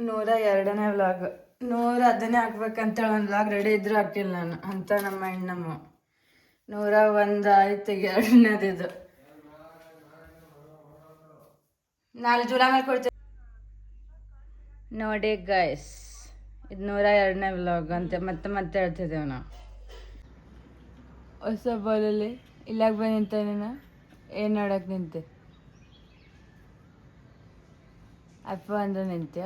ನೂರ ಎರಡನೇ ವ್ಲಾಗ್ ನೂರ ಅದನ್ನೇ ಹಾಕ್ಬೇಕಂತ ಒಂದು ವ್ಲಾಗ್ ರೆಡಿ ಇದ್ರೂ ಹಾಕಿಲ್ಲ ನಾನು. ಅಂತ ನಮ್ಮ ಹೆಣ್ಣಮ್ಮ. ನೂರ ಒಂದು ಆಯ್ತು ಎರಡನೇದಿದು ನಾಲ್ಕು ಜುಲೈ ಮೇಲೆ ಕೊಡ್ತೀವಿ. ನೋಡಿ ಗೈಸ್ ಇದು ನೂರ ಎರಡನೇ ವ್ಲಾಗ್ ಅಂತ ಮತ್ತೆ ಮತ್ತೆ ಹೇಳ್ತಿದ್ದೇವೆ ನಾವು. ಹೊಸ ಬೌಲಲ್ಲಿ ಇಲ್ಲಾಗ ಬಂದು ನಿಂತ ನೀನು ಏನು ನೋಡಕ್ಕೆ ನಿಂತೆ? ಅಪ್ಪ ಅಂದ್ರೆ ನಿಂತ್ಯ?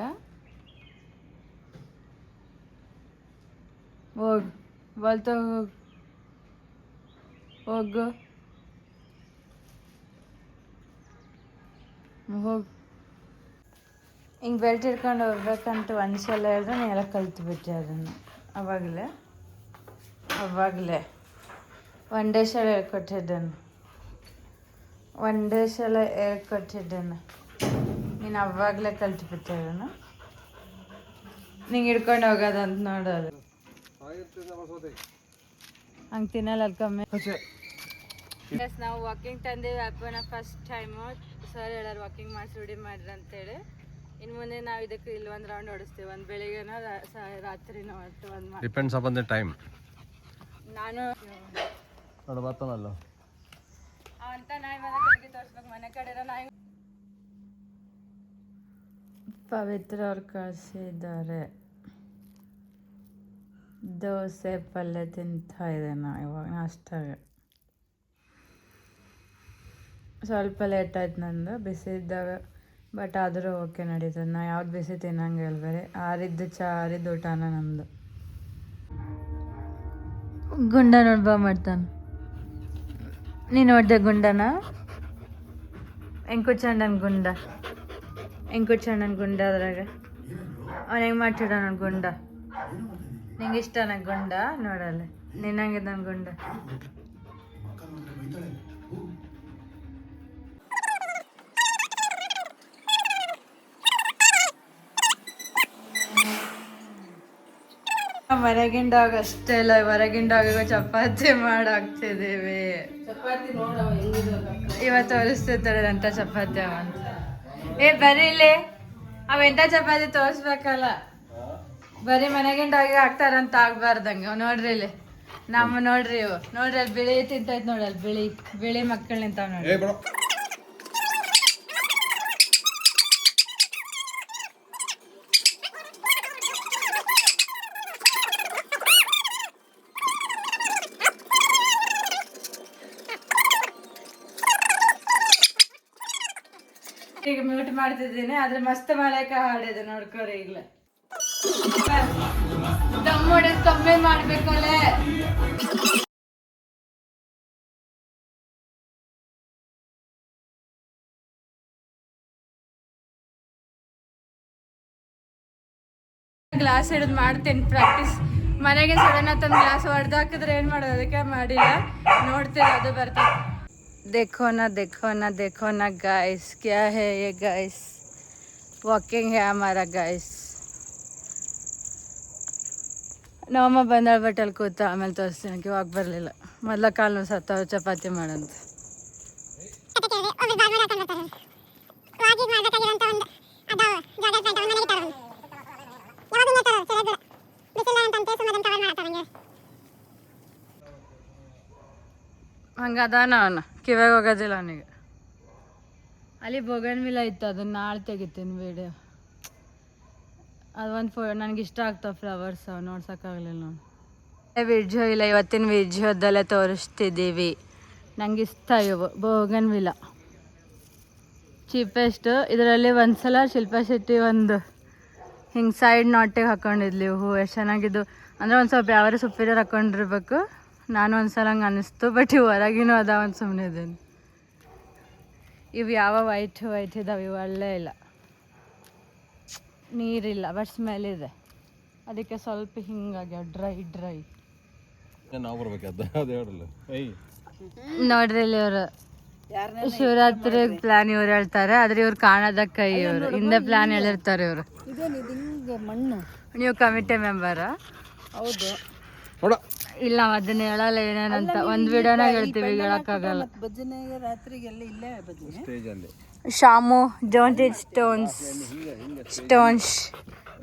ಹೋಗ್, ಬಲ್ತ ಹೋಗು. ಹೋಗ್. ಹೋಗು. ಹೋಗ ಬೆಲ್ಟ್ ಹಿಡ್ಕೊಂಡು ಹೋಗ್ಬೇಕಂತ ಒಂದು ಸಲ ಹೇಳಿದ್ರೆ ನೀ ಎಲ್ಲ ಕಲ್ತ್ಬಿಟ್ಟೆ ಅದನ್ನು. ಅವಾಗಲೇ. ಅವಾಗಲೇ. ಒಂದೇ ಸಲ ಹೇಳ್ಕೊಟ್ಟಿದ್ದನು ಒಂದೇ ಸಲ ಹೇಳ್ಕೊಟ್ಟಿದ್ದನು ನೀನು ಅವಾಗಲೇ ಕಲ್ತ್ಬಿಟ್ಟೆ ಅದನ್ನು. ನಿಂಗೆ ಹಿಡ್ಕೊಂಡು ಹೋಗೋದಂತ ನೋಡೋದು ಹಂಗೆ ತಿನ್ನಲ್ಲ ಅಲ್ಲಿ ಕಮ್ಮಿ ಎಸ್ ನಾವು ವಾಕಿಂಗ್ ತಂದೀವಿ ಅಪ್ಪನ ಫಸ್ಟ್ ಟೈಮು ಸರ್ ಹೇಳಾರ ವಾಕಿಂಗ್ ಮಾಡಿಸಿ ರೂಢಿ ಮಾಡ್ರಿ ಅಂತೇಳಿ. ಇನ್ನು ಮುಂದೆ ನಾವು ಇದಕ್ಕೆ ಇಲ್ಲಿ ಒಂದು ರೌಂಡ್ ಓಡಿಸ್ತೀವಿ. ಒಂದು ಬೆಳಿಗ್ಗೆನೋ ರಾತ್ರಿನೋ ಒಟ್ಟು ಒಂದು ಡಿಪೆಂಡ್ಸ್ ಅಪಾನ್ ದ ಟೈಮ್ ನಾನು ನೋಡು ಬರ್ತಾನಲ್ಲ. ಅಂತ ನಾಯಿ ಮನೆ ಕಡೆಗೆ ತೋರಿಸ್ಬೇಕು. ಮನೆ ಕಡೆ ನಾಯಿ ಪವಿತ್ರ ಅವ್ರು ಕಳಿಸಿದ್ದಾರೆ. ದೋಸೆ ಪಲ್ಯ ತಿಂತಾ ಇದ್ದೇನೆ ಇವಾಗ ನಾಷ್ಟಾಗ ಸ್ವಲ್ಪ ಲೇಟ್ ಆಯ್ತು ನಂದು, ಬಿಸಿ ಇದ್ದಾಗ ಬಟ್ ಆದರೂ ಓಕೆ ನಡೀತದೆ ನಾ ಯಾವ್ದು ಬಿಸಿ ತಿನ್ನಂಗೆ ಬೇರೆ, ಆರಿದ್ದು ಚಾ, ಆರಿದ್ದು ಊಟನ ನಮ್ಮದು ಗುಂಡ ನೋಡ್ಬ ಮಾಡ್ತಾನೆ. ನೀನು ನೋಡ್ದೆ ಗುಂಡನ? ಕೂತ್ಕೊಂಡನ್ ಗುಂಡ. ಕೂತ್ಕೊಂಡನ್ ಗುಂಡ ಅದ್ರಾಗ. ಅವ್ನ ಹೆಂಗೆ ಮಾಡ್ತಿಡ ಗುಂಡ. ನಿಂಗೆ ಇಷ್ಟ ನಂಗೆ ಗುಂಡ? ನೋಡಲ್ಲ ನಿನ್ನಂಗೆ ನನ್ನ ಗುಂಡ. ಹೊರಗಿನ ಡಾಗ್ ಅಷ್ಟೇ ಇಲ್ಲ ಹೊರಗಿನ ಡಾಗಿಗೆ ಚಪಾತಿ ಮಾಡಾಕ್ತಿದ್ದೇವೆ ಇವತ್ತು ತೋರಿಸ್ತಿರ್ತಾರೆ ಅಂತ ಚಪಾತಿ ಅವ ಅಂತ. ಏ ಬರೀ ಇಲ್ಲಿ. ಅವೆಂತ ಚಪಾತಿ ತೋರಿಸ್ಬೇಕಲ್ಲ? ಬರೀ ಮನೆಗಿನ ಹೋಗಿ ಹಾಕ್ತಾರಂತ ಆಗ್ಬಾರ್ದಂಗ ನೋಡ್ರಿ ಇಲ್ಲಿ. ನಮ್ಮ ನೋಡ್ರಿ ಇವು. ನೋಡ್ರಿ ಅಲ್ಲಿ ಬಿಳಿ ತಿಂತೈತ್ ನೋಡಿ ಅಲ್ಲಿ ಬಿಳಿ ಬಿಳಿ ಮಕ್ಕಳು ನಿಂತಾವ್ ನೋಡಿ ಈಗ ಮ್ಯೂಟ್ ಮಾಡ್ತಿದ್ದೀನಿ. ಆದ್ರೆ ಮಸ್ತ್ ಮಳೆ ಹಾಡಿದೆ ನೋಡ್ಕೊರಿ ಇಲ್ಲ ತಮ್ಮೊಡದ್ ಕಮ್ಮಿ ಮಾಡ್ಬೇಕಲ್ಲೇ. ಗ್ಲಾಸ್ ಹಿಡಿದು ಮಾಡ್ತೀನಿ ಪ್ರಾಕ್ಟೀಸ್ ಮನೆಗೆ ಸಡನ್ ತಂದು ಗ್ಲಾಸ್ ಹೊಡೆದು ಹಾಕಿದ್ರೆ ಏನು ಮಾಡೋದು? ಅದಕ್ಕೆ ಮಾಡಿಲ್ಲ. ನೋಡ್ತೀರ ಅದು ಬರ್ತದೆ ದೇಖೋನ ದೇಖೋನ ನಾ ಗಾಯ್ಸ್ ಕ್ಯಾ ಹೇ ಗಾಯ್ಸ್ ವಾಕಿಂಗ್ ಹೇ ಅಮಾರ ಗಾಯ್ಸ್ ನಮ್ಮಮ್ಮ ಬಂದಾಳ ಬಟ್ ಕೂತ ಆಮೇಲೆ ತೋರಿಸ್ತೀನಿ. ಹೋಗಿ ಬರಲಿಲ್ಲ. ಮೊದಲ ಕಾಲು ಸತ್ತ ಚಪಾತಿ ಮಾಡಂತ. ಹಂಗೆ ನಾನು. ಕಿವಾಗ ಹೋಗೋದಿಲ್ಲ ಅವನಿಗೆ. ಅಲ್ಲಿ ಬೋಗನ್ ಮಿಲ ಇತ್ತು. ಅದನ್ನ ನಾಳೆ ತೆಗಿತೀನಿ ವಿಡಿಯೋ ಅದೊಂದು ಫೋ ನನಗೆ ಇಷ್ಟ ಆಗ್ತಾವೆ ಫ್ಲವರ್ಸ್ ನೋಡ್ಸೋಕ್ಕಾಗಲಿಲ್ಲ ನೋಡಿ ವಿಡಿಯೋ ಇಲ್ಲ ಇವತ್ತಿನ ವಿಡಿಯೋದಲ್ಲೇ ತೋರಿಸ್ತಿದ್ದೀವಿ. ನಂಗೆ ಇಷ್ಟ ಇವು ಬೋಗನ್ ವಿಲ ಚೀಪೆಸ್ಟ್ ಇದರಲ್ಲಿ ಒಂದ್ಸಲ ಶಿಲ್ಪಾ ಶೆಟ್ಟಿ ಒಂದು ಹಿಂಗೆ ಸೈಡ್ ನಾಟಿಗೆ ಹಾಕೊಂಡಿದ್ಲಿ ಹೂ ಎಷ್ಟು ಚೆನ್ನಾಗಿದ್ದು. ಅಂದರೆ ಒಂದು ಸ್ವಲ್ಪ ಯಾವಾರ ಸುಪ್ಪಿರಿಯರ್ ಹಾಕೊಂಡಿರ್ಬೇಕು. ನಾನು ಒಂದ್ಸಲ ಹಂಗೆ ಅನ್ನಿಸ್ತು ಬಟ್ ಇವು ಹೊರಗಿನೂ ಅದಾವ ಅಂತ ಸುಮ್ಮನೆ ಇದ್ದೀನಿ. ಇವು ಯಾವ ವೈಟ್ ವೈಟ್ ಇದಾವೆ ಇವು ಒಳ್ಳೆ ಇಲ್ಲ. ನೀರಿಲ್ಲ ಬಟ್ ಸ್ಮೆಲ್ ಇದೆ. ಅದಕ್ಕೆ ಸ್ವಲ್ಪ ಹಿಂಗಾಗ್ಯಾವ ಡ್ರೈ ಡ್ರೈ ನಾವು ಬರ್ಬೇಕಾದ ಅದು ಹೇಳಲ್ಲ. ಏಯ್. ನೋಡ್ರಿ ಇಲ್ಲಿ ಇವರು ಶಿವರಾತ್ರಿ ಪ್ಲಾನ್ ಇವ್ರು ಹೇಳ್ತಾರೆ ಆದ್ರೆ ಇವ್ರು ಕಾಣದ ಕೈ ಇವರು. ಹಿಂದೆ ಪ್ಲಾನ್ ಹೇಳಿರ್ತಾರೆ ಇವರು. ಮಣ್ಣು? ನೀವು ಕಮಿಟಿ ಮೆಂಬರ್ ಹೌದು. ನೋಡ. ಇಲ್ಲ ಅದನ್ನ ಹೇಳಲ್ಲ ಏನೇನಂತ. ಒಂದ್ ವಿಡಿಯೋನಾಗ ಹೇಳ್ತೀವಿ ಹೇಳಕ್ಕಾಗಲ್ಲ. ಭಜನೆಗೆ ರಾತ್ರಿಗೆಲ್ಲ ಇಲ್ಲೇ ಭಜನೆ? ಸ್ಟೇಜ್ ಅಲ್ಲಿ. Shamu don't eat stones stones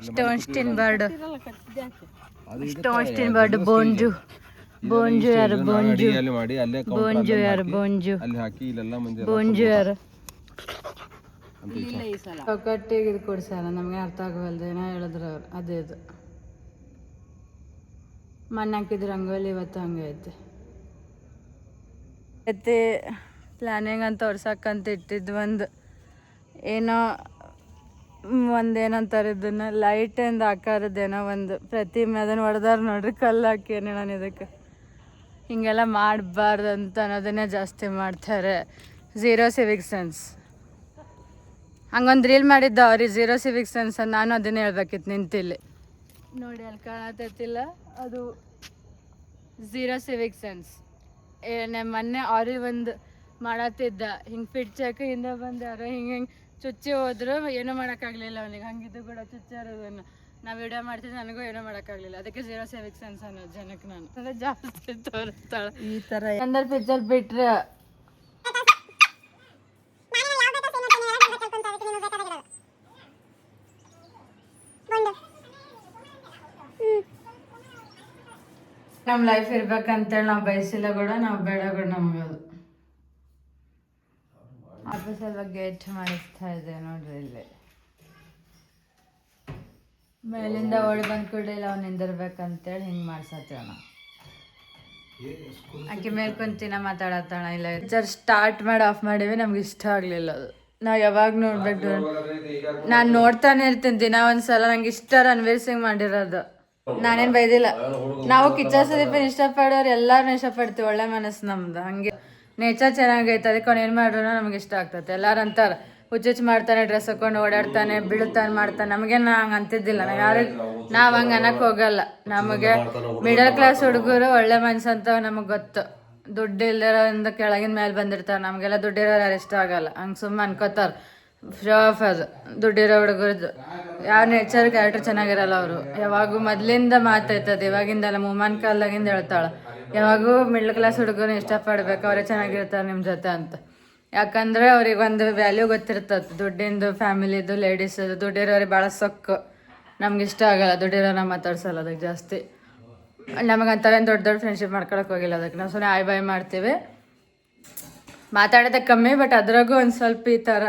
stone ಸ್ಟೀನ್ bird ಇರಲ್ಲ ಕಟ್ಟಿದ್ದೆ ಸ್ಟೋನ್ ಸ್ಟೀನ್ ಬರ್ಡ್ ಬೋಂಜು ಬೋಂಜು ಯಾರು ಬೋಂಜು ಬೋಂಜು ಯಾರು ಬೋಂಜು ಬೋಂಜು ಯಾರು ಸಲ ಇದು ಕೊಡ್ಸಾರ ನಮಗೆ ಅರ್ಥ ಆಗವಲ್ದು. ಏನೋ ಹೇಳಿದ್ರು ಅವ್ರು. ಅದೇ ಇದು. ಮಣ್ಣು ಹಾಕಿದ್ರು ರಂಗೋಲಿ ಇವತ್ತು ಹಂಗೆ ಐತೆ ಪ್ಲ್ಯಾನಿಂಗ್ ಅಂತ ತೋರ್ಸಕ್ಕಂತ ಇಟ್ಟಿದ್ದು ಒಂದು. ಏನೋ ಒಂದು ಏನಂತಾರೆ ಲೈಟ್ ಲೈಟಿಂದ ಆಕಾರದ್ದೇನೋ ಒಂದು ಪ್ರತಿಮೆ ಅದನ್ನು ಹೊಡೆದಾರ ನೋಡ್ರಿ ಕಲ್ಲು ಹಾಕಿ ಏನೇ ನಾನು ಇದಕ್ಕೆ. ಹಿಂಗೆಲ್ಲ ಮಾಡಬಾರ್ದು ಅಂತ ಅನ್ನೋದನ್ನೇ ಜಾಸ್ತಿ ಮಾಡ್ತಾರೆ. ಝೀರೋ ಸಿವಿಕ್ ಸೆನ್ಸ್ ಹಂಗೊಂದು ರೀಲ್ ಮಾಡಿದ್ದ ಅವ್ರಿಗೆ ಝೀರೋ ಸಿವಿಕ್ ಸೆನ್ಸ್ ಅಂತ ನಾನು ಅದನ್ನೇ ಹೇಳ್ಬೇಕಿತ್ತು ನಿಂತಿಲ್ಲಿ. ನೋಡಿ ಅಲ್ಲಿ ಕಾಣತೈತಿಲ್ಲ, ಅದು ಝೀರೋ ಸಿವಿಕ್ ಸೆನ್ಸ್ ಮೊನ್ನೆ ಅವ್ರಿಗೆ ಒಂದು ಮಾಡತ್ತಿದ್ದ. ಹಿಂಗೆ ಫಿಟ್ ಚೆಕ್ ಹಿಂದೆ ಬಂದ್ಯಾರ ಯಾರೋ ಹಿಂಗೆ ಹಿಂಗೆ ಚುಚ್ಚಿ ಹೋದ್ರು ಏನೂ ಮಾಡೋಕ್ಕಾಗಲಿಲ್ಲ ಅವನಿಗೆ. ಹಂಗಿದ್ದು ಕೂಡ ಚುಚ್ಚಾರದನ್ನು. ನಾವು ವಿಡಿಯೋ ಮಾಡ್ತಿದ್ದೆ ನನಗೂ ಏನೂ ಮಾಡೋಕ್ಕಾಗಲಿಲ್ಲ. ಅದಕ್ಕೆ ಜೀರೋ ಸೇವಿಂಗ್ ಸೆನ್ಸ್ ಅನ್ನೋ ಜನಕ್ಕೆ ನಾನು. ಅಂದರೆ ಜಾಸ್ತಿ ತೋರಿಸ್ತಾಳೆ. ಈ ಥರ ಅಂದ್ರೆ ಪಿಜ್ಜಲ್ ಬಿಟ್ರೆ ನಮ್ಮ ಲೈಫ್ ಇರ್ಬೇಕಂತೇಳಿ ನಾವು ಬಯಸಿಲ್ಲ ಕೂಡ ನಾವು ಬೇಡ ಕೂಡ ನಮಗದು ಸ್ವಲ್ಪ ಗೇಟ್ ಮಾಡಿಸ್ತಾ ಇದೆ ನೋಡ್ರಿ ಇಲ್ಲಿ. ಮೇಲಿಂದ ಓಡಿ ಬಂದ್ ಕೂಡಲೇ ಅವ್ನು ನಿಂದಿರ್ಬೇಕಂತೇಳಿ ಹಿಂಗೆ ಮಾಡ್ಸತ್ತೇವ ನಾವು ಆಕೆ ಮೇಲೆ ಕುಂತಿನ ಮಾತಾಡತ್ತಾಳ ಇಲ್ಲ ಸರ್ ಸ್ಟಾರ್ಟ್ ಮಾಡಿ ಆಫ್ ಮಾಡೀವಿ ನಮ್ಗೆ ಇಷ್ಟ ಆಗಲಿಲ್ಲ ಅದು. ನಾವು ಯಾವಾಗ ನೋಡ್ಬೇಕು ನಾನು ನೋಡ್ತಾನೆ ಇರ್ತೀನಿ ದಿನ ಒಂದ್ಸಲ ನಂಗೆ ಇಷ್ಟ ರಣವೀರ್ ಸಿಂಗ್ ಮಾಡಿರೋದು. ನಾನೇನು ಬೈದಿಲ್ಲ. ನಾವು ಕಿಚ್ಚ ಸುದೀಪನ್ ಇಷ್ಟಪಡೋರು ಎಲ್ಲಾರನ್ನೂ ಇಷ್ಟಪಡ್ತೀವಿ ಒಳ್ಳೆ ಮನಸ್ಸು ನಮ್ದು ಹಂಗೆ. ನೇಚರ್ ಚೆನ್ನಾಗೈತೆ ಅದಕ್ಕೆ ಅವ್ನು ಏನು ಮಾಡ್ರು ನಮ್ಗೆ ಇಷ್ಟ ಆಗ್ತೈತೆ ಎಲ್ಲರೂ ಅಂತಾರೆ ಹುಚ್ಚುಚ್ಚು ಮಾಡ್ತಾನೆ ಡ್ರೆಸ್ ಹಾಕೊಂಡು ಓಡಾಡ್ತಾನೆ, ಬೀಳ್ತಾನೆ, ಮಾಡ್ತಾನೆ. ನಮಗೇನು ಹಂಗೆ ಅಂತಿದ್ದಿಲ್ಲ. ನಾವು ಯಾರಿಗೆ ನಾವು ಹಂಗೆ ಅನ್ನಕ್ಕೆ ಹೋಗಲ್ಲ. ನಮಗೆ ಮಿಡಲ್ ಕ್ಲಾಸ್ ಹುಡುಗರು ಒಳ್ಳೆ ಮನ್ಸು ಅಂತ ನಮಗೆ ಗೊತ್ತು. ದುಡ್ಡು ಇಲ್ದಿರೋದ್ರಿಂದ ಕೆಳಗಿನ ಮೇಲೆ ಬಂದಿರ್ತಾರೆ ನಮಗೆಲ್ಲ ದುಡ್ಡಿರೋರು ಯಾರು ಇಷ್ಟ ಆಗಲ್ಲ. ಹಂಗೆ ಸುಮ್ಮನೆ ಅನ್ಕೋತಾರೆ. ಶೋ ಆಫ್ ಅದು ದುಡ್ಡಿರೋ ಹುಡುಗರದ್ದು ಯಾವ ನೇಚರ್ ಕ್ಯಾರೆಕ್ಟರ್ ಚೆನ್ನಾಗಿರಲ್ಲ ಅವರು. ಯಾವಾಗೂ ಮೊದಲಿಂದ ಮಾತಾಯ್ತದೆ ಇವಾಗಿಂದಲ್ಲ ಮುಮಾನ್ ಕಾಲದಾಗಿಂದ ಹೇಳ್ತಾಳೆ. ಯಾವಾಗೂ ಮಿಡ್ಲ್ ಕ್ಲಾಸ್ ಹುಡುಗನ ಇಷ್ಟಪಡ್ಬೇಕು ಅವರೇ ಚೆನ್ನಾಗಿರ್ತಾರೆ ನಿಮ್ಮ ಜೊತೆ ಅಂತ. ಯಾಕಂದ್ರೆ ಅವ್ರಿಗೆ ಒಂದು ವ್ಯಾಲ್ಯೂ ಗೊತ್ತಿರ್ತದೆ. ದುಡ್ಡಿಂದು ಫ್ಯಾಮಿಲಿದು ಲೇಡೀಸದು ದುಡ್ಡಿರೋರಿಗೆ ಭಾಳ ಸೊಕ್ಕು. ನಮ್ಗೆ ಇಷ್ಟ ಆಗಲ್ಲ ದುಡ್ಡಿರೋನ ಮಾತಾಡ್ಸಲ್ಲ ಅದಕ್ಕೆ ಜಾಸ್ತಿ. ನಮಗೆ ನಮಗಂತಾರೆ ದೊಡ್ಡ ದೊಡ್ಡ ಫ್ರೆಂಡ್ಶಿಪ್ ಮಾಡ್ಕೊಳಕ್ಕೆ ಹೋಗಿಲ್ಲ ಅದಕ್ಕೆ. ನಾವು ಸುಮ್ಮನೆ ಆಯ್ ಬಾಯ್ ಮಾಡ್ತೀವಿ. ಮಾತಾಡೋದೇ ಕಮ್ಮಿ ಬಟ್ ಅದ್ರಾಗೂ ಒಂದು ಸ್ವಲ್ಪ ಈ ಥರ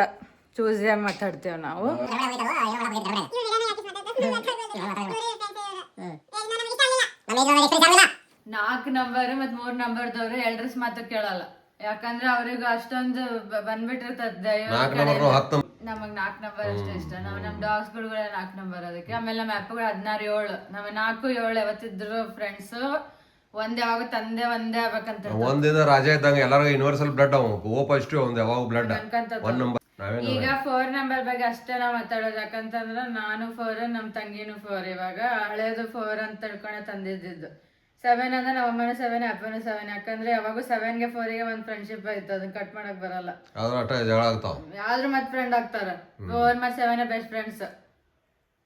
ಚೂಸಿಯಾಗಿ ಮಾತಾಡ್ತೀವಿ ನಾವು. ನಾಲ್ಕು ನಂಬರ್ ಮತ್ತು ಮೂರು ನಂಬರ್ದವ್ರು ಎಲ್ರಸ್ ಮಾತು ಕೇಳಲ್ಲ. ಯಾಕಂದ್ರೆ ಅವ್ರಿಗೂ ಅಷ್ಟೊಂದು ಬಂದ್ಬಿಟ್ಟಿರ್ತದೆ ನಮಗ್ ನಾಲ್ಕು ನಂಬರ್ ಅಷ್ಟೇ ಇಷ್ಟ. ನಾವು ಡಾಗ್ಸ್ಗಳು ನಾಲ್ಕು ನಂಬರ್ ಅದಕ್ಕೆ. ಆಮೇಲೆ ನಮ್ಮ ಅಪ್ಪಗಳು ಹದಿನಾರು ಏಳು. ನಮ್ಮ ನಾಲ್ಕು ಏಳು ಯಾವತ್ತಿದ್ರು ಫ್ರೆಂಡ್ಸ್ ಒಂದೇ ಯಾವಾಗ ತಂದೆ ಒಂದೇ ಆಗ್ಬೇಕಂತ ಒಂದಿನ ರಾಜ ಇದ್ದಂಗ ಎಲ್ಲಾರು ಯೂನಿವರ್ಸಲ್ ಬ್ಲಡ್ ಅವ. ಓ ಫಸ್ಟ್ ಒಂದ್ ಯಾವಾಗ ಬ್ಲಡ್ ಒಂದು ನಂಬರ್ ಈಗ ಫೋರ್ ನಂಬರ್ ಬಗ್ಗೆ ಅಷ್ಟೇ ನಾವು ಮಾತಾಡೋದು. ಯಾಕಂತಂದ್ರೆ ನಾನು ಫೋರ್ ನಮ್ಮ ತಂಗಿನೂ ಫೋರ್ ಇವಾಗ. ಹಳೇದು ಫೋರ್ ಅಂತ ತಿಳ್ಕೊಂಡೆ ತಂದಿದ್ದು ಸೆವೆನ್ ಅಂದ್ರೆ ನಮ್ಮ ಅಮ್ಮನೂ ಸೆವೆನ್ ಅಪ್ಪನೂ ಸೆವೆನ್ ಯಾಕಂದ್ರೆ ಯಾವಾಗೂ ಸೆವೆನ್ಗೆ ಫೋರಿಗೆ ಒಂದ್ ಫ್ರೆಂಡ್ಶಿಪ್ ಆಯ್ತು ಅದನ್ನ ಕಟ್ ಮಾಡಕ್ ಬರಲ್ಲ. ಆದ್ರೂ ಅಟ್ಟ ಜಗಳ ಆಗ್ತಾವ. ಯಾವ್ದ್ರ ಮತ್ ಫ್ರೆಂಡ್ ಆಗ್ತಾರ. ಫೋರ್ ಮತ್ ಸೆವೆನ್ ಬೆಸ್ಟ್ ಫ್ರೆಂಡ್ಸ್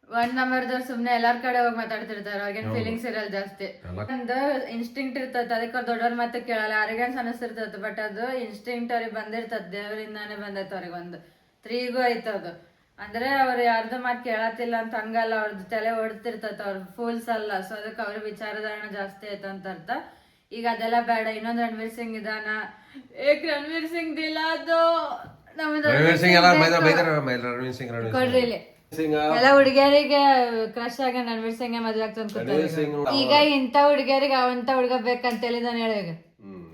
ಒಂದ್ ನಂಬರ್ದವ್ರು ಸುಮ್ನೆ ಎಲ್ಲಾರ್ ಕಡೆ ಹೋಗಿ ಮಾತಾಡ್ತಿರ್ತಾರ. ಅವ್ರಿಗೇನ್ ಫೀಲಿಂಗ್ಸ್ ಇರಲ್ಲ ಜಾಸ್ತಿ. ಒಂದು ಇನ್ಸ್ಟಿಂಕ್ಟ್ ಇರ್ತದ ಅದಕ್ಕೆ ಅವ್ರ ದೊಡ್ಡವ್ರ ಮತ್ತೆ ಕೇಳಲ್ಲ. ಅರಿಗೇನ್ಸ್ ಅನಿಸ್ತಿರ್ತೈತೆ ಬಟ್ ಅದು ಇನ್ಸ್ಟಿಂಕ್ಟ್ ಅವ್ರಿಗೆ ಬಂದಿರ್ತದೆ ದೇವರಿಂದಾನೇ ಬಂದೈತೆ ಅವ್ರಿಗೆ ಒಂದು ತ್ರೀಗೂ ಐತ ಅದು. ಅಂದ್ರೆ ಅವ್ರ ಅರ್ಧ ಮಾತು ಕೇಳತ್ತಿಲ್ಲ ಅಂತ ಹಂಗಲ್ಲ ಅವ್ರದ್ದು ತಲೆ ಹೊಡ್ತಿರ್ತೈತೆ ಅವ್ರ ಫೂಲ್ಸ್ ಅಲ್ಲ. ಸೊ ಅದಕ್ಕೆ ಅವ್ರ ವಿಚಾರಧಾರಣ ಜಾಸ್ತಿ ಆಯ್ತು ಅಂತ ಅರ್ಥ. ಈಗ ಅದೆಲ್ಲ ಬೇಡ ಇನ್ನೊಂದು ರಣವೀರ್ ಸಿಂಗ್ ಇದಾನ? ಏಕ್ ರಣವೀರ್ ಸಿಂಗ್ ದಿಲ್ಲ ಅದು ನಮ್ದು ರಣವೀರ್ ಸಿಂಗ್ ಎಲ್ಲ ಬೈದಾರ ಬೈದಾರ ಬೈದಾರ ರಣವೀರ್ ಸಿಂಗ್ ರಣವೀರ್ ಕೊಡ್ರಿ ಇಲ್ಲಿ. ಸಿಂಗ್. ಎಲ್ಲ ಹುಡುಗಿಯರಿಗೆ ಕ್ರಶ್ ಆಗ ರಣವೀರ್ ಸಿಂಗ್ ಮದ್ವೆ ಆಗ್ತಂತ ರಣವೀರ್ ಈಗ ಇಂಥ ಹುಡುಗಿಯರಿಗೆ ಅವಂತ ಹುಡುಗ ಬೇಕಂತ ಹೇಳಿದಾನೆ ಹೇಳ ಈಗ.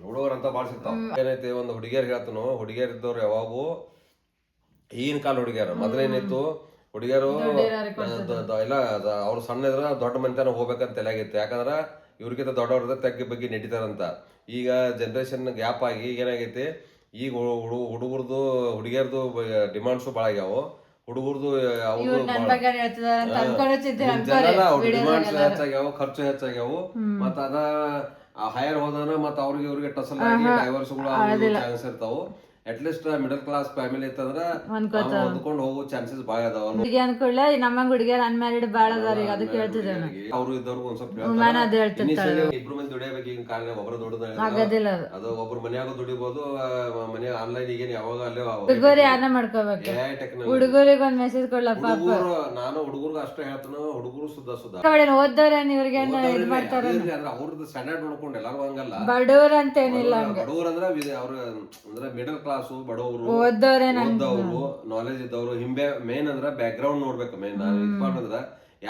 ಹುಡುಗರಂತ ಸಿಗ್ತಾವ. ಏನೈತಿ ಒಂದು ಹುಡುಗಿಯರ್ ಹೇಳ್ತಾನು ಹುಡುಗಿಯರ್ ಇದ್ದವ್ರು ಯಾವಾಗೂ ಈಗಿನ ಕಾಲ ಹುಡುಗಿಯರ ಮೊದಲೇನಿತ್ತು ಹುಡುಗಿಯರು ಇಲ್ಲ ಅವ್ರು ಸಣ್ಣ ಇದ್ರ ದೊಡ್ಡ ಮನೆತನ ಹೋಗ್ಬೇಕಂತ ತಲೆಯಾಗಿತ್ತು ಯಾಕಂದ್ರ ಇವ್ರಿಗಿಂತ ದೊಡ್ಡವ್ರದ ತಗ್ಗಿ ಬಗ್ಗೆ ನಡೀತಾರಂತ. ಈಗ ಜನರೇಷನ್ ಗ್ಯಾಪ್ ಆಗಿ ಈಗ ಏನಾಗೈತಿ ಈಗ ಹುಡುಗರದು ಹುಡುಗಿಯರ್ದು ಡಿಮಾಂಡ್ಸು ಭಾಳ ಆಗ್ಯಾವು. ಹುಡುಗರದು ಡಿಮಾಂಡ್ಸ್ ಹೆಚ್ಚಾಗ್ಯಾವ ಖರ್ಚು ಹೆಚ್ಚಾಗ್ಯಾವು ಮತ್ತ ಅದ ಹೈಯರ್ ಹೋದಾನ ಮತ್ತ ಅವ್ರಿಗೆ ಇವ್ರಿಗೆ ಟಸಲ್ ಡೈವರ್ಸ್ಗಳು ಚಾನ್ಸ್ ಇರ್ತಾವು. At least middle class family ಇತ್ತಂದ್ರ ಹೊಂದ್ಕೊಂಡು ಹೋಗೋ ಚಾನ್ಸಸ್ ಬಾಳ ಅದಾವ. ಹುಡುಗಿ ಅನ್ಕೊಳ್ಳೆ ನಮ್ಮ ಹುಡುಗಿಯರ್ ಅನ್ಮ್ಯಾರಿಡ್ ಬಾಳ ಅದಾರ ಈಗ ಅದಕ್ಕೆ ಕೇಳ್ತಿದ್ದೆ ನಾನು ಅವ್ರು ಇದ್ದವ್ರಿಗೆ ಒಂದ್ ಸ್ವಲ್ಪ ಉಮಾನ ಅದ ಹೇಳ್ತಾರೆ. ಹೇಳ್ತಿರ್ತಾಳೆ. Initially ಇಬ್ರು ಮಂದಿ ದುಡಿಯಬೇಕು ಈಗ ಕಾರಣ ಒಬ್ರು ದುಡಿದ ಅದು. ಒಬ್ರು ಮನ್ಯಾಗ ದುಡಿಬಹುದು ಮನೆ ಆನ್ಲೈನ್ ಈಗ ಯಾವಾಗ ಅಲ್ಲೇ ಹುಡುಗರು ಯಾರನ್ನ ಮಾಡ್ಕೋಬೇಕು? ಹುಡುಗರಿಗೆ ಒಂದ್ ಮೆಸೇಜ್ ಕೊಡ್ಲಪ್ಪ ನಾನು ಹುಡುಗರ್ಗ ಅಷ್ಟೇ ಹೇಳ್ತಾನ ಹುಡುಗರು ಸುದ್ದ ಸುದ್ದ. ಓದ್ದವ್ರ ಇವ್ರಿಗೆ ಇದ್ ಮಾಡ್ತಾರ ಅವ್ರದ್ದು ಸ್ಟ್ಯಾಂಡರ್ಡ್ ನೋಡ್ಕೊಂಡು ಎಲ್ಲಾರು ಹಂಗಲ್ಲ. ಬಡವ್ರ ಅಂತೇನಿಲ್ಲ ಬಡವರು ಅಂದ್ರೆ ಅವ್ರ ಅಂದ್ರೆ ಮಿಡಲ್ ಕ್ಲಾಸು ಬಡವರು ಓದ್ದವ್ರೇನ ಓದವ್ರು ನಾಲೆಜ್ ಇದ್ದವ್ರು ಹಿಂಬೆ ಮೇನ್ ಅಂದ್ರ ಬ್ಯಾಕ್ ಗ್ರೌಂಡ್ ನೋಡ್ಬೇಕು ಮೇನ್ ಅಂದ್ರ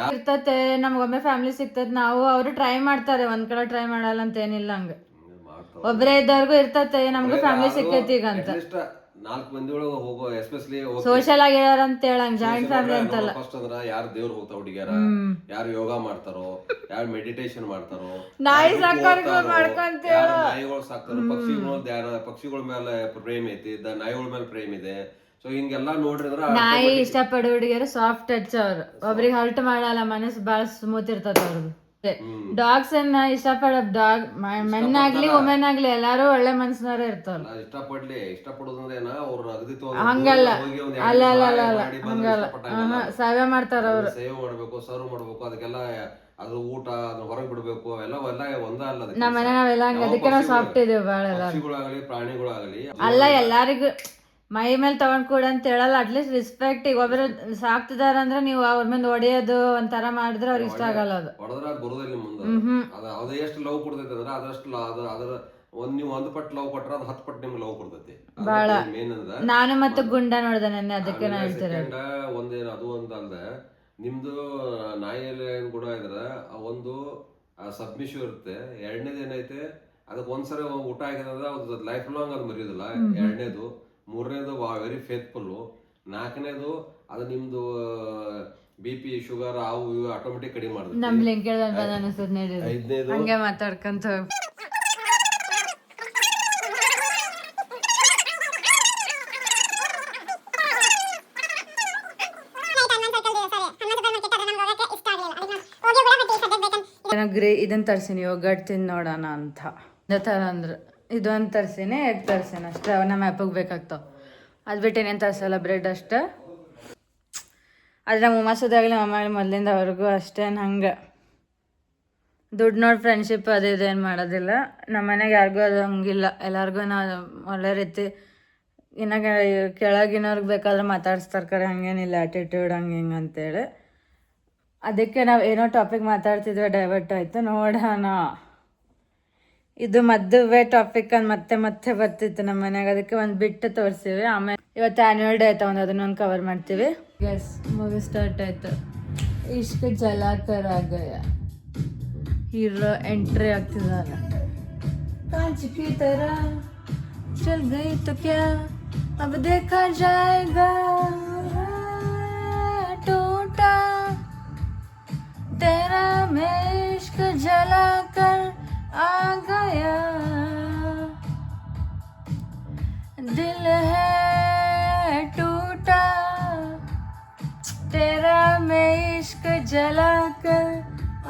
ಇರ್ತತೆ ನಮ್ಗೊಮ್ಮೆ ಫ್ಯಾಮಿಲಿ ಸಿಗ್ತದ ನಾವು ಅವ್ರು ಟ್ರೈ ಮಾಡ್ತಾರೆ ಒಂದ್ ಕಡೆ ಟ್ರೈ ಮಾಡಲ್ಲ ಅಂತ ಏನಿಲ್ಲ ಹಂಗ. ಒಬ್ರೇ ಇದ್ದವ್ರಿಗೂ ಇರ್ತತೆ ನಮ್ಗೂ ಫ್ಯಾಮಿಲಿ ಸಿಕ್ಕೈತಿ ಈಗ ಅಂತ ನಾಲ್ಕು ಮಂದಿ ಒಳಗೆ ಹೋಗೋ ಎಸ್ಪೆಷಲಿ ಸೋಷಿಯಲ್ ಆಗಿದಾರ ಅಂತ ಹೇಳಂಗ್ ಜಾಯಿಂಟ್ ಫ್ಯಾಮಿಲಿ ಅಂತಲ್ಲ. ಫಸ್ಟ್ ಅಂದ್ರ ಯಾರು ದೇವ್ರು ಹೋಗ್ತಾವ ಹುಡುಗಿಯರ? ಯಾರು ಯೋಗ ಮಾಡ್ತಾರೋ? ಯಾರು ಮೆಡಿಟೇಷನ್ ಮಾಡ್ತಾರೋ? ನಾಯಿ ಸಾಕರ್ಗಳು ಮಾಡ್ಕಂತ ಯಾರು ನಾಯಿಗಳು ಸಾಕ್ತಾರೋ? ಪಕ್ಷಿಗಳು ಧ್ಯಾನ ಪಕ್ಷಿಗಳ ಮೇಲೆ ಪ್ರೇಮ ಐತಿ ದ- ನಾಯಿಗಳ ಮೇಲೆ ಪ್ರೇಮ ಇದೆ. ಸೊ ಹಿಂಗೆಲ್ಲ ನೋಡ್ರಿ ನಾಯಿ ಇಷ್ಟಪಡೋ ಹುಡುಗಿಯರು ಸಾಫ್ಟ್ ಟಚ್ ಅವ್ರು. ಒಬ್ರಿಗೆ ಹರ್ಟ್ ಮಾಡಲ್ಲ ಮನಸ್ಸು ಬಾಳ ಸ್ಮೂತ್ ಇರ್ತದ ಅವ್ರದ್ದು ಡಾಗ್ಸ್ ಅನ್ನ ಇಷ್ಟಪಡೋ ಡಾಗ್ ಮೆನ್ ಆಗ್ಲಿ ವುಮೆನ್ ಆಗ್ಲಿ ಎಲ್ಲಾರು ಒಳ್ಳೆ ಮನ್ಸಿನವ್ರೆ ಇರ್ತಾರಲ್ಲ. ನಾ ಇಷ್ಟಪಡ್ಲಿ ಇಷ್ಟಪಡೋದಂದ್ರೆ ಏನ ಅವ್ರ ಅಗದಿ ತಗೊಂಡ್ ಹಂಗಲ್ಲ. ಅಲ್ಲ ಅಲ್ಲ ಅಲ್ಲ ಅಲ್ಲ. ಹಂಗಲ್ಲ. ಸೇವೆ ಮಾಡ್ತಾರ ಅವ್ರು. ಸೇವ್ ಮಾಡ್ಬೇಕು ಸರ್ವ್ ಮಾಡ್ಬೇಕು ಅದಕ್ಕೆಲ್ಲ ಅದು ಊಟ ಅದ್ರ ಹೊರಗೆ ಬಿಡ್ಬೇಕು ಅವೆಲ್ಲ ಎಲ್ಲ ಒಂದ ಅಲ್ಲ ನಮ್ಮ ಮನೆ ನಾವೆಲ್ಲ ಹಂಗ ಅದಕ್ಕೆ ನಾವು ಸಾಫ್ಟ್ ಇದೀವಿ ಬಹಳ ಎಲ್ಲ ಪ್ರಾಣಿಗಳಾಗಲಿ. ಅಲ್ಲ ಎಲ್ಲಾರಿಗೂ ಮೈ ಮೇಲೆ ತಗೊಂಡ್ ಕೂಡ ಅಂತ ಹೇಳಲ್ಲ ಅಟ್ಲೀಸ್ಟ್ ರಿಸ್ಪೆಕ್ಟ್ ಈಗ ಒಬ್ಬರು ಸಾಕ್ತಿದಾರ ಅಂದ್ರೆ ನೀವು ಅವ್ರ ಮೇಲೆ ಹೊಡೆಯೋದು ಒಂಥರ ಮಾಡಿದ್ರೆ ಅವ್ರಿಗೆ ಇಷ್ಟ ಆಗಲ್ಲ ಅದು. ಹೊಡೆದ್ರೆ ಅದ್ ಬರೋದಿಲ್ಲ ನಿಮ್ ಮುಂದೆ ಅದು. ಅದು ಎಷ್ಟು ಲವ್ ಕೊಡ್ತೈತೆ ಅಂದ್ರೆ ಅದಷ್ಟು ಅದು ಅದ ಅದ್ರ ಒಂದ್ ನೀವು ಒಂದ್ ಪಟ್ ಲವ್ ಕೊಟ್ರ ಅದು ಹತ್ತು ಪಟ್ ನಿಮ್ಗೆ ಲವ್ ಕೊಡ್ತೈತಿ. ಮೇನ್ ಅಂದ್ರ ನಾನು ಮತ್ತೆ ಗುಂಡ ನೋಡ್ದೆ ನೆನ್ನೆ ಅದಕ್ಕೆ ನಾನು ಸೆಕೆಂಡ್ ಒಂದೇನು ಅದು ಅಂತ ಅಲ್ದೆ ನಿಮ್ದು ನಾಯಿಯಲ್ಲಿ ಏನ್ ಕೂಡ ಇದ್ರ ಆ ಒಂದು ಸಬ್ಮಿಷನ್ ಇರುತ್ತೆ. ಎರಡನೇದು ಏನೈತೆ ಅದಕ್ಕೆ ಒಂದ್ಸರಿ ಊಟ ಆಗಿದ್ರೆ ಅದು ಲೈಫ್ ಲಾಂಗ್ ಅದು ಮರೆಯೋದಿಲ್ಲ. ಎರಡನೇದು. ಮೂರನೇದು ವೆರಿ ಫೇತ್ಫುಲ್ಲು ನಾಲ್ಕನೇದು ಅದು ನಿಮ್ದು ಬಿ ಪಿ ಶುಗರ್ ಅವು ಇವು ಆಟೋಮೆಟಿಕ್ ಕಡಿಮೆ ನೀಡಿದ್ರು ಐದನೇದು ಹಂಗೆ ಮಾತಾಡ್ಕೊಂತ ಇದನ್ನ ತರ್ಸೀನಿ ಒಗ್ಗಟ್ಟು ತಿಂದು ನೋಡೋಣ ಅಂತ. ಥರ ಅಂದ್ರೆ ಇದೊಂದು ತರ್ಸೀನಿ ಎಗ್ ತರ್ಸೀನಿ ಅಷ್ಟೇ. ನಮ್ಮ ಆ್ಯಪಿಗೆ ಬೇಕಾಗ್ತಾವ. ಅದು ಬಿಟ್ಟು ಏನೇನು ತರಿಸಲ್ಲ, ಬ್ರೆಡ್ ಅಷ್ಟೇ. ಆದರೆ ನಮ್ಮ ಉಮಾಸದಾಗಲಿ ನಮ್ಮ ಮೊದಲಿಂದ ಅವ್ರಿಗೂ ಅಷ್ಟೇ ಹಂಗೆ. ದುಡ್ಡು ನೋಡಿ ಫ್ರೆಂಡ್ಶಿಪ್ ಅದು ಇದೇನು ಮಾಡೋದಿಲ್ಲ. ನಮ್ಮ ಮನೆಗೆ ಯಾರಿಗೂ ಅದು ಹಂಗಿಲ್ಲ. ಎಲ್ಲರಿಗೂ ನಾವು ಒಳ್ಳೆ ರೀತಿ ಇನ್ನು ಕೆಳಗಿನವ್ರಿಗೆ ಬೇಕಾದ್ರೆ ಮಾತಾಡಿಸ್ತಾರೆ ಕರೆ, ಹಂಗೇನಿಲ್ಲ ಆ್ಯಟಿಟ್ಯೂಡ್ ಹಂಗೆ ಹಿಂಗೆ ಅಂತೇಳಿ. ಅದಕ್ಕೆ ನಾವು ಏನೋ ಟಾಪಿಕ್ ಮಾತಾಡ್ತಿದ್ವಿ ಡೈವರ್ಟ್ ಆಯಿತು. ನೋಡೋಣ. ಇದು ಮದುವೆ ಟಾಪಿಕ್ ಅಂತ ಮತ್ತೆ ಮತ್ತೆ ಬರ್ತಿತ್ತು ನಮ್ಮ ಮನ್ಯಾಗ ಅದಕ್ಕೆ ಒಂದು ಬಿಟ್ಟು ತೋರಿಸಿವಿ ಆಮೇಲೆ ಇವತ್ತು ಆ್ಯನ್ಯುವಲ್ ಡೇ ಆಯ್ತು ಒಂದು ಅದನ್ನೊಂದು ಕವರ್ ಮಾಡ್ತೀವಿ ಎಸ್ ಮೂವಿ ಸ್ಟಾರ್ಟ್ ಆಯ್ತು ಇಷ್ಕ ಜಲಾಕರ ಆಗಯ ಹೀರೋ ಎಂಟ್ರಿ ಆಗ್ತಿದ್ದಾರೆ कांच की तरह चल गई तो क्या अब देखा जाएगा टूटा तेरा मैं इश्क जला कर आ गया दिल है टूटा तेरा मैं इश्क जला कर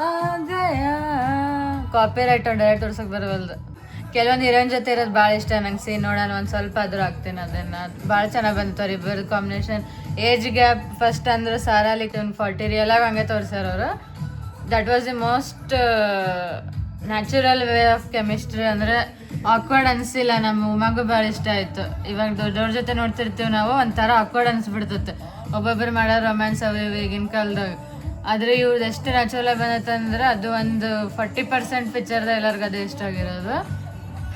आ गया ಕಾಪಿ ರೈಟ್ ಡೈರೆಕ್ಟ್ ತೋರ್ಸಕ್ ಬರವಲ್ದು ಕೆಲವೊಂದು ಹೀರೋಯಿನ್ ಜೊತೆ ಇರೋದು ಭಾಳ ಇಷ್ಟ ನಂಗೆ ಸೀನ್ ನೋಡೋಣ ಒಂದು ಸ್ವಲ್ಪ ಆದ್ರೂ ಆಗ್ತೀನಿ ಅದನ್ನ ಭಾಳ ಚೆನ್ನಾಗಿ ಬಂತು ಇಬ್ಬರದು ಕಾಂಬಿನೇಷನ್ ಏಜ್ ಗ್ಯಾಪ್ ಫಸ್ಟ್ ಅಂದ್ರೆ ಸಾರಾಲಿ ಒಂದು ಫಾರ್ಟಿ ರಿಯಲ್ ಆಗಿ ಹಂಗೆ ತೋರಿಸ್ಯಾರ ಅವರು that was the most natural way of chemistry ಅಂದರೆ ಆಕ್ವರ್ಡ್ ಅನ್ಸಿಲ್ಲ ನಮ್ಮ ಉಮಾಗೂ ಭಾಳ ಇಷ್ಟ ಆಯಿತು. ಇವಾಗ ದೊಡ್ಡವ್ರ ಜೊತೆ ನೋಡ್ತಿರ್ತೀವಿ ನಾವು, ಒಂಥರ ಆಕ್ವರ್ಡ್ ಅನಿಸ್ಬಿಡ್ತೈತೆ. ಒಬ್ಬೊಬ್ಬರು ಮಾಡೋ ರೊಮ್ಯಾನ್ಸ್ ಅವು ಈಗಿನ ಕಾಲದಾಗ ಆದರೆ ಇವ್ರದ್ದು ಎಷ್ಟು ನ್ಯಾಚುರಲ್ ಆಗಿ ಬಂದೈತಂದ್ರೆ ಅದು ಒಂದು ಫಾರ್ಟಿ ಪರ್ಸೆಂಟ್ ಪಿಕ್ಚರ್ ಎಲ್ಲರಿಗೂ ಅದು ಇಷ್ಟ ಆಗಿರೋದು.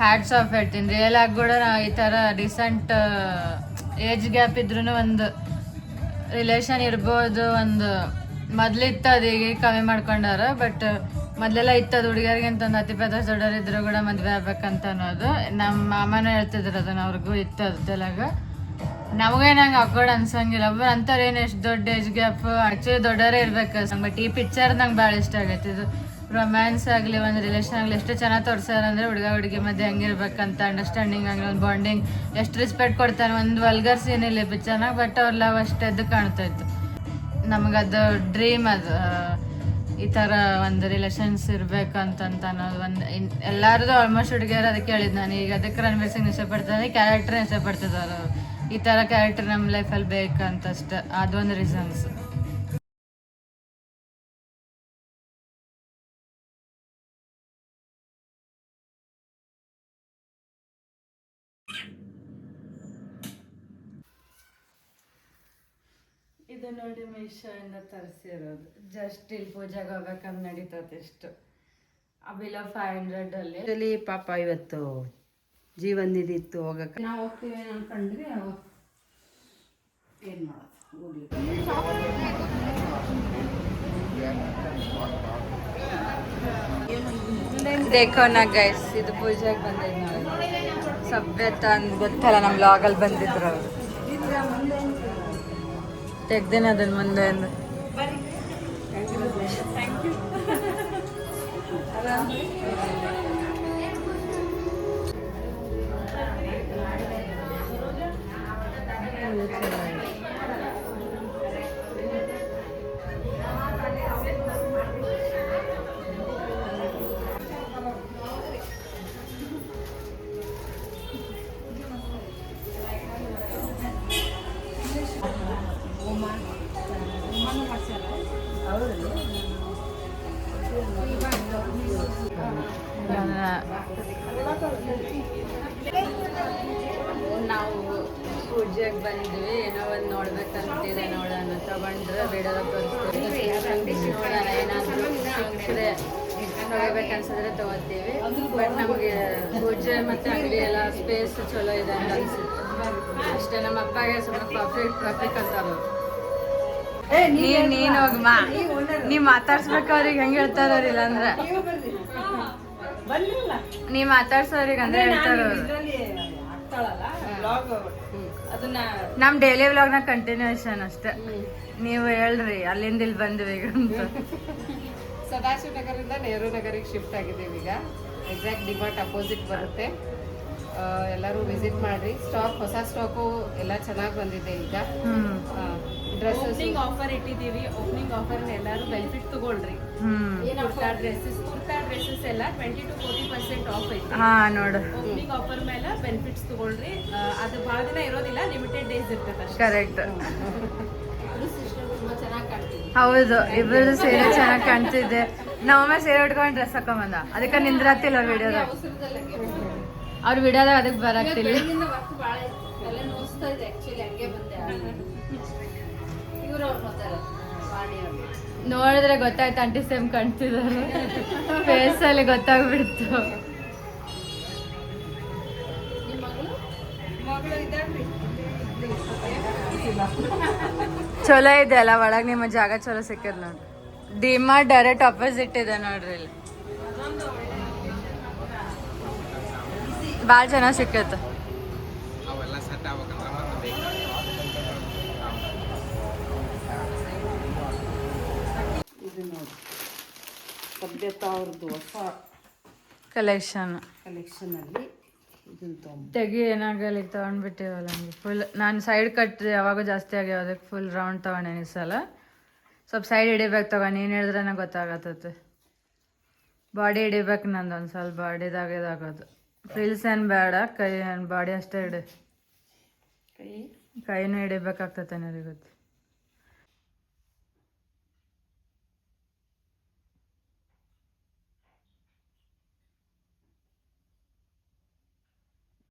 ಹ್ಯಾಟ್ಸ್ ಆಫ್ ಹೇಳ್ತೀನಿ. ರಿಯಲ್ ಆಗಿ ಕೂಡ ಈ ಥರ ರೀಸೆಂಟ್ ಏಜ್ ಗ್ಯಾಪ್ ಇದ್ರೂ ಒಂದು ರಿಲೇಷನ್ ಇರ್ಬೋದು, ಒಂದು ಮೊದ್ಲಿತ್ತು ಅದು ಈಗ ಕಮ್ಮಿ ಮಾಡ್ಕೊಂಡಾರ ಬಟ್ ಮೊದಲೆಲ್ಲ ಇತ್ತದು ಹುಡುಗಿಯರಿಗೆ ಅಂತ ಒಂದು ಇಪ್ಪತ್ತು ವರ್ಷ ದೊಡ್ಡವ್ರು ಇದ್ರು ಕೂಡ ಮದುವೆ ಆಗ್ಬೇಕಂತ ಅನ್ನೋದು. ನಮ್ಮ ಮಾಮನೂ ಹೇಳ್ತಿದ್ರು ಅದನ್ನ ಅವ್ರಿಗೂ ಇತ್ತು ಅದು ತೆಲಾಗ ನಮಗೇನು ಹಂಗೆ ಅಕ್ಕೋಡ್ ಅನ್ಸಂಗಿಲ್ಲ. ಒಬ್ಬರು ಅಂತಾರೆ ಏನು ಎಷ್ಟು ದೊಡ್ಡ ಏಜ್ ಗ್ಯಾಪ್ ಆ್ಯಕ್ಚುಲಿ ದೊಡ್ಡವರೇ ಇರ್ಬೇಕು ಬಟ್ ಈ ಪಿಕ್ಚರ್ ನಂಗೆ ಭಾಳ ಇಷ್ಟ ಆಗೈತೆ. ಇದು ರೊಮ್ಯಾನ್ಸ್ ಆಗಲಿ, ಒಂದು ರಿಲೇಷನ್ ಆಗಲಿ, ಎಷ್ಟು ಚೆನ್ನಾಗಿ ತೋರಿಸ್ಯಾರ ಅಂದರೆ ಹುಡುಗ ಹುಡುಗಿ ಮಧ್ಯೆ ಹೆಂಗಿರ್ಬೇಕಂತ ಅಂಡರ್ಸ್ಟ್ಯಾಂಡಿಂಗ್ ಆಗಲಿ, ಒಂದು ಬಾಂಡಿಂಗ್ ಎಷ್ಟು ರೆಸ್ಪೆಕ್ಟ್ ಕೊಡ್ತಾರೆ, ಒಂದು ವಲ್ಗರ್ ಸೀನ್ ಪಿಕ್ಚರ್ನಾಗ ಬಟ್ ಅವ್ರ ಲವ್ ಅಷ್ಟು ಎದ್ದು ಕಾಣ್ತಾ ಇತ್ತು. ನಮಗದು ಡ್ರೀಮ್ ಅದು ಈ ಥರ ಒಂದು ರಿಲೇಷನ್ಸ್ ಇರ್ಬೇಕಂತಂತ ಅನ್ನೋದು ಒಂದು ಎಲ್ಲಾರದು ಆಲ್ಮೋಸ್ಟ್ ಹುಡುಗಿಯರು ಅದಕ್ಕೆ ಹೇಳಿದ್ ನಾನು. ಈಗ ಅದಕ್ಕೆ ರಣವೀರ್ ಸಿಂಗ್ ಇಷ್ಟಪಡ್ತಾರೆ ಕ್ಯಾರೆಕ್ಟರ್ ಇಷ್ಟಪಡ್ತಿದ್ದಾರೆ ಈ ಥರ ಕ್ಯಾರೆಕ್ಟರ್ ನಮ್ಮ ಲೈಫಲ್ಲಿ ಬೇಕಂತಷ್ಟೆ. ಅದೊಂದು ರೀಸನ್ಸ್ ಇದು ನೋಡಿ ಮೀಶೋಯಿಂದ ತರಿಸಿರೋದು. ಜಸ್ಟ್ ಇಲ್ಲಿ ಪೂಜೆಗೆ ಹೋಗ್ಬೇಕಂತ ನಡೀತದೆ ಎಷ್ಟು ಅಬಿಲ್ಲ ಫೈವ್ ಹಂಡ್ರೆಡ್ ಅಲ್ಲಿ. ಪಾಪ ಇವತ್ತು ಜೀವನ್ ಇದಿತ್ತು ಹೋಗಕ್ಕೆ. ನಾವು ಹೋಗ್ತೀವಿ ಅನ್ಕೊಂಡ್ರಿ ಏನು ಮಾಡೋದು? ಹೋಗ್ಲಿಕ್ಕೆ ಗೈಸ್ ಇದು ಪೂಜೆಗೆ ಬಂದಿದ್ದು ನೋಡಿ. ಸಭ್ಯತ ಅಂದ್ ಗೊತ್ತಲ್ಲ ನಮ್ಮ ಲಾಗಲ್ಲಿ ಬಂದಿದ್ರು ಅವರು. ತೆಗ್ದೇನೆ ಅದನ್ನ ಮುಂದೆ ಅಂದು ನಾವು ತಗೋಬೇಕನ್ಸಿದ್ರೆ ತಗೋತೀವಿ. ಬಟ್ ನಮಗೆ ಪೂಜೆ ಮತ್ತು ಅಂಗಡಿ ಎಲ್ಲ ಸ್ಪೇಸ್ ಚಲೋ ಇದೆ ಅಂತ ಅನ್ಸುತ್ತೆ. ಅಷ್ಟೇ ನಮ್ಮ ಅಪ್ಪಗೆ ಸ್ವಲ್ಪ ಪ್ರಾಫಿಟ್ ಪ್ರಾಫಿಟ್ ಕಲ್ತಾರ ನೀನ್ ನೀನ್ ಹೋಗಮ್ಮ ನೀ ಮಾತಾಡ್ಸ್ಬೇಕು ಅವ್ರಿಗೆ ಹೆಂಗೆ ಹೇಳ್ತಾರ ಅವ್ರಿಲ್ಲ ಅಂದ್ರೆ. ನೀ ಮಾತಾಡ್ಸೋರಿಗೆ ಅಂದ್ರೆ ಹೇಳ್ತಾರ ಅವ್ರು. ನಮ್ ಡೈಲಿ ನ ಕಂಟಿನ್ಯೂಷನ್ ಅಷ್ಟೇ. ನೀವು ಹೇಳ್ರಿ ಅಲ್ಲಿಂದ ಇಲ್ಲಿ ಬಂದ್ವಿ ಈಗ ಅಂತ. ಸದಾಶಿವ ನಗರದಿಂದ ನೆಹರು ನಗರಿಗೆ ಶಿಫ್ಟ್ ಆಗಿದ್ದೀವಿ ಈಗ. ಎಕ್ಸಾಕ್ಟ್ ಡಿಮಾರ್ಟ್ ಅಪೋಸಿಟ್ ಬರುತ್ತೆ. ಎಲ್ಲರೂ ವಿಸಿಟ್ ಮಾಡ್ರಿ. ಸ್ಟಾಕ್ ಹೊಸ ಸ್ಟಾಕು ಎಲ್ಲ ಚೆನ್ನಾಗಿ ಬಂದಿದೆ ಈಗ. ಓಪನಿಂಗ್ ಆಫರ್ ಇಟ್ಟಿದ್ದೀವಿ. ಓಪನಿಂಗ್ ಆಫರ್ ಎಲ್ಲರೂ ಬೆನಿಫಿಟ್ ತಗೊಳ್ರಿ. ಕುರ್ತಾ ಡ್ರೆಸ್ಸಸ್ ಕುರ್ತಾ ಡ್ರೆಸ್ಸಸ್ ಎಲ್ಲ twenty to forty percent off ಐತಿ. ಹಾ ನೋಡು. ಓಪನಿಂಗ್ ಆಫರ್ ಮೇಲೆ ಬೆನಿಫಿಟ್ಸ್ ತಗೊಳ್ರಿ. ಅದು ಭಾಳ ದಿನ ಇರೋದಿಲ್ಲ ಲಿಮಿಟೆಡ್ ಡೇಸ್ ಇರ್ತದೆ ಅಷ್ಟೇ ಕರೆಕ್ಟ್ ಹೌದು ಇಬ್ಬರದು ಸೀರೆ ಚೆನ್ನಾಗಿ ಕಾಣ್ತಿದ್ದೆ. ನಾವೊಮ್ಮೆ ಸೀರೆ ಉಟ್ಕೊಂಡು ಡ್ರೆಸ್ ಹಾಕೊಂಬಂದ ಅದಕ್ಕೆ ನಿಂದ್ರತ್ತಿಲ್ಲ ವಿಡಿಯೋದಾಗ ಅವ್ರ ವಿಡಿಯೋದಾಗ ಅದಕ್ಕೆ ಬರಾಕ್ತಿಲ್ಲ ನೋಡಿದ್ರೆ ಗೊತ್ತಾಯ್ತು ಅಂಟಿ ಸೇಮ್ ಕಾಣ್ತಿದ್ದಾರೆ ಫೇಸ್ ಅಲ್ಲಿ ಗೊತ್ತಾಗ್ಬಿಡ್ತು. ಚಲೋ ಇದೆ ಅಲ್ಲ ಒಳಗೆ ನಿಮ್ಮ ಜಾಗ ಚಲೋ ಸಿಕ್ಕದ್ ನೋಡಿ. ಡಿಮಾರ್ಟ್ ಡೈರೆಕ್ಟ್ ಆಪೋಸಿಟ್ ಇದೆ ನೋಡ್ರಿ ಇಲ್ಲಿ. ಭಾಳ ಚೆನ್ನಾಗಿ ಸಿಕ್ಕತ್ತೆ. ಕಲೆಕ್ಷನ್ ಕಲೆಕ್ಷನಲ್ಲಿ ತೆಗಿ ಏನಾಗಲಿ ತೊಗೊಂಡ್ಬಿಟ್ಟಿವಲ್ಲ ಹಂಗೆ ಫುಲ್ ನಾನು ಸೈಡ್ ಕಟ್ ಯಾವಾಗೂ ಜಾಸ್ತಿ ಆಗ್ಯಾವ ಅದಕ್ಕೆ ಫುಲ್ ರೌಂಡ್ ತೊಗೊಂಡೇನಿ ಸಲ. ಸ್ವಲ್ಪ ಸೈಡ್ ಹಿಡಿಬೇಕು ತಗೋ ನೀನು ಹೇಳಿದ್ರೆ ಗೊತ್ತಾಗತ್ತೈತೆ. ಬಾಡಿ ಹಿಡಿಬೇಕು ನಂದು ಒಂದು ಸ್ವಲ್ಪ ಬಾಡಿದಾಗ ಇದಾಗೋದು. ಫ್ರಿಲ್ಸ್ ಏನು ಬೇಡ ಕೈ ಬಾಡಿ ಅಷ್ಟೇ ಹಿಡಿ. ಕೈ? ಕೈನೂ ಹಿಡಿಬೇಕಾಗ್ತತೆ ನನಗೆ ಗೊತ್ತು.